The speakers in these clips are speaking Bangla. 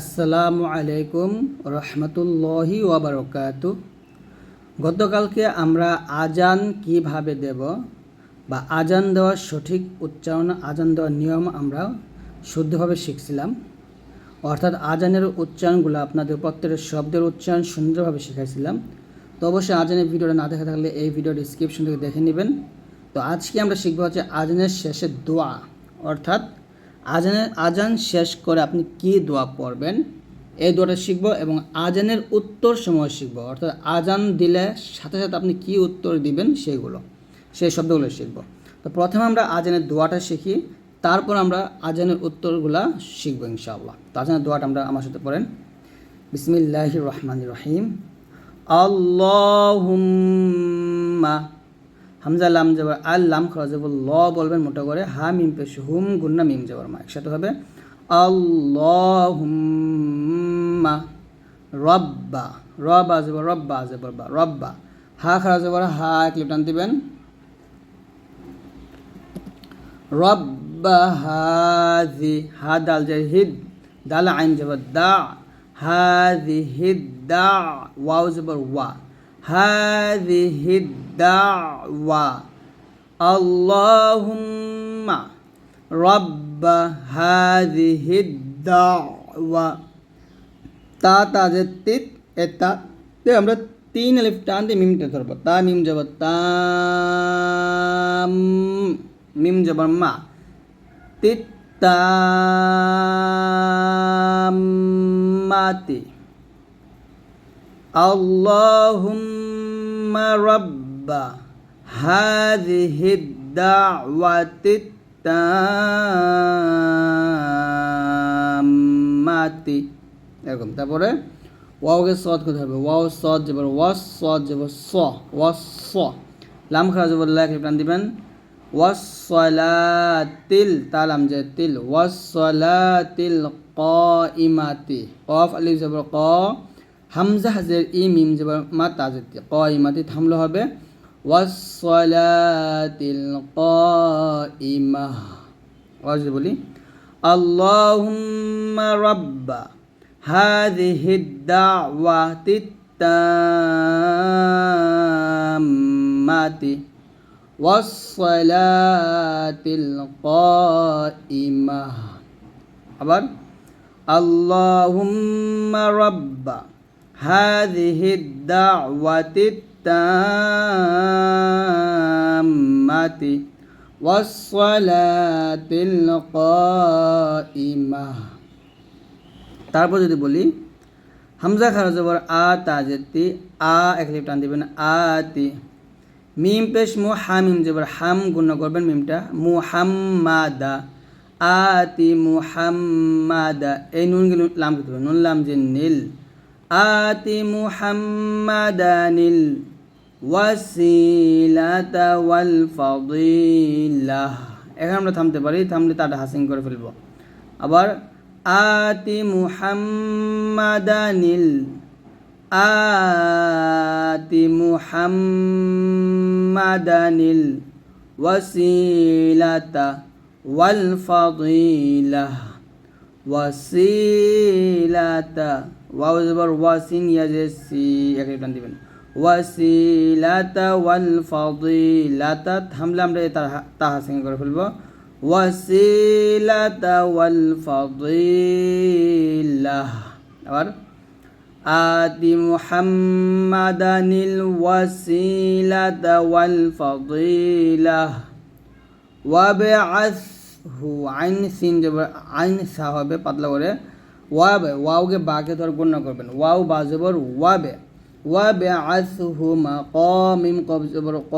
আসসালামু আলাইকুম রহমতুল্লাহি ওবরকাত গতকালকে আমরা আজান কীভাবে দেব বা আজান দেওয়ার সঠিক উচ্চারণ, আজান দেওয়ার নিয়ম আমরা শুদ্ধভাবে শিখছিলাম। অর্থাৎ আজানের উচ্চারণগুলো আপনাদের প্রত্যেকের শব্দের উচ্চারণ সুন্দরভাবে শিখাইছিলাম। তো অবশ্যই আজানের ভিডিওটা না দেখা থাকলে এই ভিডিওর ডিসক্রিপশন থেকে দেখে নেবেন। তো আজকে আমরা শিখব হচ্ছে আজানের শেষে দোয়া, অর্থাৎ আজানের আজান শেষ করে আপনি কী দোয়া পড়বেন? এই দোয়াটা শিখব এবং আজানের উত্তর সময় শিখব। অর্থাৎ আজান দিলে সাথে সাথে আপনি কী উত্তর দিবেন সেগুলো, সেই শব্দগুলো শিখব। তো প্রথমে আমরা আজানের দোয়াটা শিখি, তারপর আমরা আজানের উত্তরগুলা শিখব ইনশাআল্লাহ। তো আজানের দোয়াটা আমরা আমার সাথে পড়েন। বিসমিল্লাহ রহমান রহিম। আল্লাহুম্মা হামজা লাম যাবার আল লাম খরা যাব ল বলবেন মোটা করে, হা মিম পেশ হুম গুন্না মিম যাবার মা, একসাথে হবে, আল্লাহুম্মা রব্বা রবা যাব রব্বা যাবার বা, রব্বা, হা খরা যাবার হা এক লিপ টান দিবেন, রব্বা হাজি, হা দাল যায় হিদ, দাল আইন যাবার দা, হাজি হিদ দা, ওয়াও যাবার ওয়া هذه الدعوة اللهم رب هذه الدعوة তা তাজের তিত এটা তে আমরা তিন আলিফ টান দিয়ে মিমটা ধরবো তা মিম যাব তাম মিম যাবার মা তিত তাম্মাতি اللهم رب هذه الدعوة التامة এরকম তারপরে ওয়াওকে সদ করতে হবে ওয়াও সদ যাবার ওয়াস সদ যাবার স ওয়াস স লাম খারাপ যাবার লাখ প্রাণ দিবেন ওয়াসলাতিল তালাম যে তিল ওয়াসলাতিল ক ইমাতি কফ আলিফ যাবার ক হামজা হাজের ই মিম যাবার মা তাজের ক ইমাতি থামলে হবে ওয়াসলাতিল ক ইমা ওয়াজ বলি আল্লাহুম্মা রাব্বা هذه الدعوة التامة والصلاة القائمة আবার اللهم رب هذه الدعوة التامة والصلاة القائمة তারপর যদি বলি হামজা খারাজ জবর আ তাজেতি আ এক লিপ টান দিবেন আতি মিম পেশ মু হামিম জবর হাম গুণ করবেন মিমটা মুহাম্মাদা আতি মুহাম্মাদা এই নুন গেল লাম করতে হবে নুন লাম যে নীল মুহাম্মাদানিল ওয়াসিলাতা ওয়াল ফাদিলাহ এখানে আমরা থামতে পারি, থামলে তাটা হাসিং করে ফেলব। আবার আতি মুহাম্মাদানিল আতি মুহাম্মাদানিল ওয়াসিলাতা ওয়াল ফাদিলাহ ওয়াসিলাতা ওয়াও জবর ওয়াসিন ইয়াজেসি, একে টান দিবেন। ওয়াসিলাতা ওয়াল ফাদিলাতা, থামলে আমরা তাহা সঙ্গে করে ফেলব। ওয়াসিলাতা ওয়াল ফাদিলাহ। আবার ওয়াসিলাতা ওয়াল ফাদিলাহ। ওয়াবআসহু, আইন সিন জবর আইন সা হবে, পাতলা করে। ওয়াবে, ওয়াওকে বাকে ধর গণ্য করবেন। ওয়াও বা জবর ওয়াবে। ওয়াবে আসহু মা ক, মিম কব জবর ক,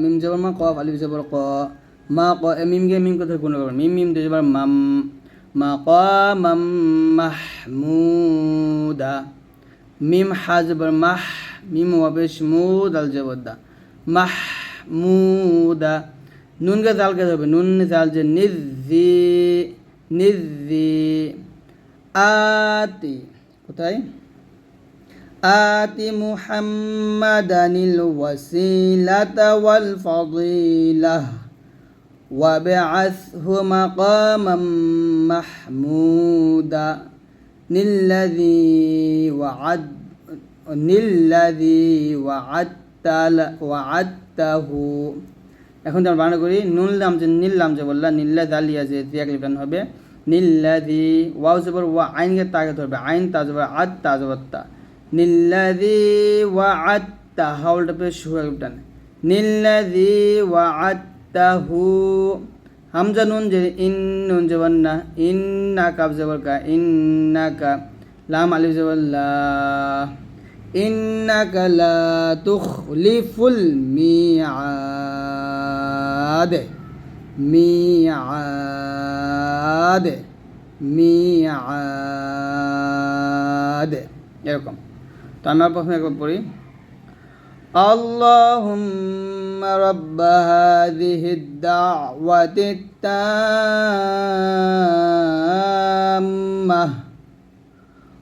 মিম জবর মা কফ আলিফ জবর ক, মা ক মিম গে মিম কথা গণ্য করবেন। মিম মিম জবর মাম। মা ক, মাম, মাহমুদা। মিম, হা জবর মাহ, মিম, ওয়াবে শমুদ আল জবর দা। মাহমুদা। নুন কে জালকে ধরবে নুন, জাল যে নিজি নিজি আতি কোথায় আতি মুহাম্মাদানিল ওয়াসিলাতা ওয়াল ফাদিলাহ وابعثه مقاما محمودا নিল্লাযী ওয়াআদ নিল্লাযী ওয়াআদতাল ওয়াআদতাহু এখন আমরা বানান করি নুন লাম যে নীল লাম যে বললা নিল্লা দালিয়া যে তিয়াক লিখানো হবে নিল্লাযী ওয়াও জবর ওয়া আইনকে তাকে ধরবে আইন তা আদ তা জবর নিল্লাযী ওয়াআদতা হাউলটা পেশ শুয়ে উঠান নিল্লাযী ওয়াআদতাহু হামজা নুন যে ইন নুন জবর না, ইন্না কাব জবর কা ইন্নাকা লাম আলিফ জবর লা ইন্নাকা লা তুখলিফুল মিআদ। মিআদ মিআদ এরকম তো আমরা প্রথমে একবার পড়ি اللهم رب هذه الدعوة التامة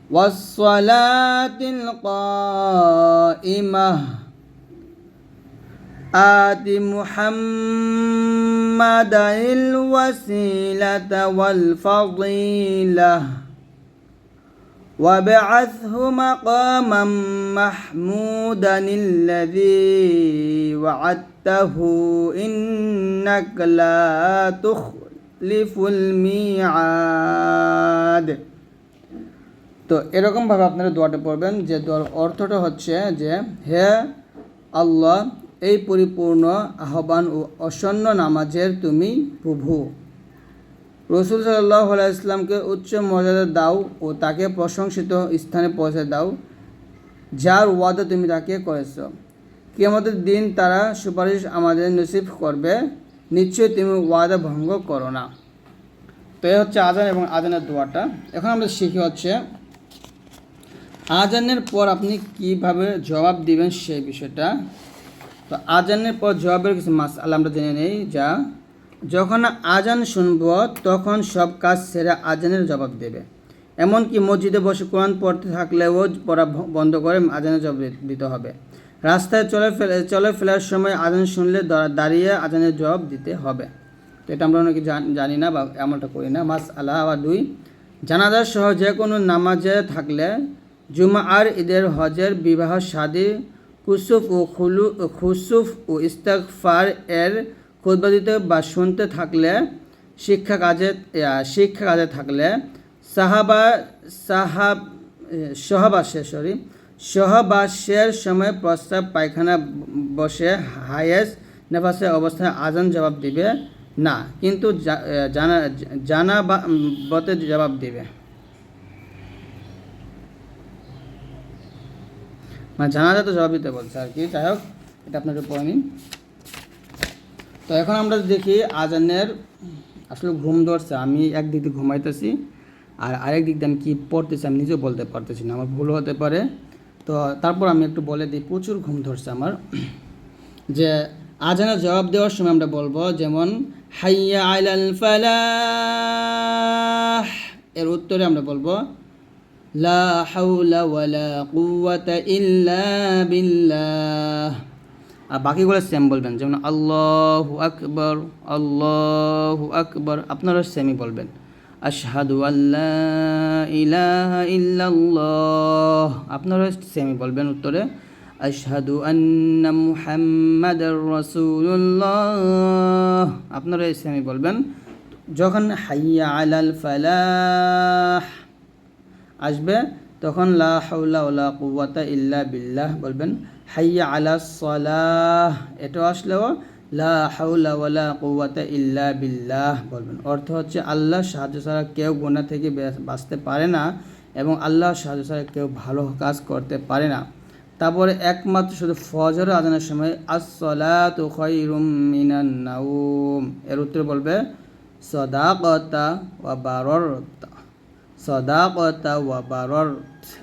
والصلاة القائمة آت محمد الوسيلة والفضيلة وابعثه مقاما محمودا الذي وعدته إنك لا تخلف الميعاد তো এরকমভাবে আপনারা দোয়াটা পড়বেন যে দোয়ার অর্থটা হচ্ছে যে হে আল্লাহ এই পরিপূর্ণ আহ্বান ও অসন্ন নামাজের তুমি প্রভু। রসুল সাল্লাহ ইসলামকে উচ্চ মর্যাদা দাও ও তাকে প্রশংসিত স্থানে পৌঁছে দাও, যার ওয়াদা তুমি তাকে করেছ। কেমতের দিন তারা সুপারিশ আমাদের নসিব করবে নিশ্চয়ই তুমি ওয়াদা ভঙ্গ করো না। তো এই হচ্ছে আজান এবং আজানের দোয়াটা। এখন আমরা শিখি হচ্ছে, আজানের পর আপনি কীভাবে জবাব দিবেন সেই বিষয়টা। তো আজানের পর জবাবের কিছু মাস আল্লাহ আমরা জেনে নেই, যা যখন আজান শুনব, তখন সব কাজ সেরা আজানের জবাব দেবে। এমনকি মসজিদে বসে কোরআন পড়তে থাকলেও পড়া বন্ধ করে আজানের জবাব দিতে হবে। রাস্তায় চলে ফেলে, চলে ফেলার সময় আজান শুনলে দাঁড়িয়ে আজানের জবাব দিতে হবে। তো এটা আমরা অনেকে জানি না বা এমনটা করি না। মাস আল্লাহ বা দুই, জানাজার সহ যে কোনো নামাজে থাকলে জুমা আর ঈদের হজের বিবাহ শাদী কুসুফ ও খুলু খুসুফ ও ইস্তাকফার এর দিতে বা শুনতে থাকলে শিক্ষা কাজে শিক্ষা কাজে থাকলে সাহাবা, সাহাব সহবাসে সরি সহবাসের সময় প্রস্তাব পায়খানা বসে হায়েস নেফাসে অবস্থায় আজান জবাব দিবে না, কিন্তু জানা জানা বতে জবাব দিবে। মানে জানাজা তো জবাব দিতে বলছে আর কি। যাই হোক, এটা আপনার পড়ে নিন তো এখন আমরা দেখি, আজানের আসলে ঘুম ধরছে, আমি একদিক দিয়ে ঘুমাইতেছি আর আরেক দিক দিয়ে আমি কী পড়তেছি আমি নিজেও বলতে পারতেছি না, আমার ভুল হতে পারে। তো তারপর আমি একটু বলে দিই, প্রচুর ঘুম ধরছে আমার। যে আজানের জবাব দেওয়ার সময় আমরা বলব, যেমন, হাইয়া আইলাল ফালাহ এর উত্তরে আমরা বলব লা হাওলা ওয়ালা কুওয়াতা ইল্লা বিল্লাহ। আর বাকিগুলো সেম বলবেন, যেমন আল্লাহু আকবর আল্লাহু আকবর আপনারা সেমই বলবেন। আশহাদু আল্লাহ ইলাহা ইল্লাল্লাহ আপনারা সেমই বলবেন উত্তরে। আশহাদু আন্না মুহাম্মাদার রাসূলুল্লাহ আপনারা সেমই বলবেন। যখন হাইয়া আলাল ফালাহ আসবে, তখন লা হাওলা ওলা কুওয়াতা ইল্লা বিল্লাহ বলবেন, হাইয়া আলা সলাহ, এটাও আসলেও লা হাওলা ওয়ালা কুওয়াতা ইল্লা বিল্লাহ বলবেন। অর্থ হচ্ছে আল্লাহ সাহায্য ছাড়া কেউ গুনাহ থেকে বাঁচতে পারে না এবং আল্লাহ সাহায্য ছাড়া কেউ ভালো কাজ করতে পারে না। তারপরে একমাত্র শুধু ফজর আজানের সময় আসসালাতু খায়রুম মিনান নাউম এর উত্তর বলবে, সদাকতা ওয়া বাররতা সদাকতা ওয়া বারর,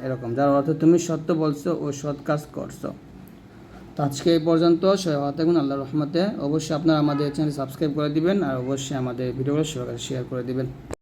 এরকম, যার অর্থ তুমি সত্য বলছো ও সৎ কাজ করছ। তো আজকে এই পর্যন্ত ভালো থাকুন আল্লাহ রহমতে। অবশ্যই আপনারা আমাদের চ্যানেল সাবস্ক্রাইব করে দিবেন, আর অবশ্যই আমাদের ভিডিওগুলো সবার শেয়ার করে দিবেন।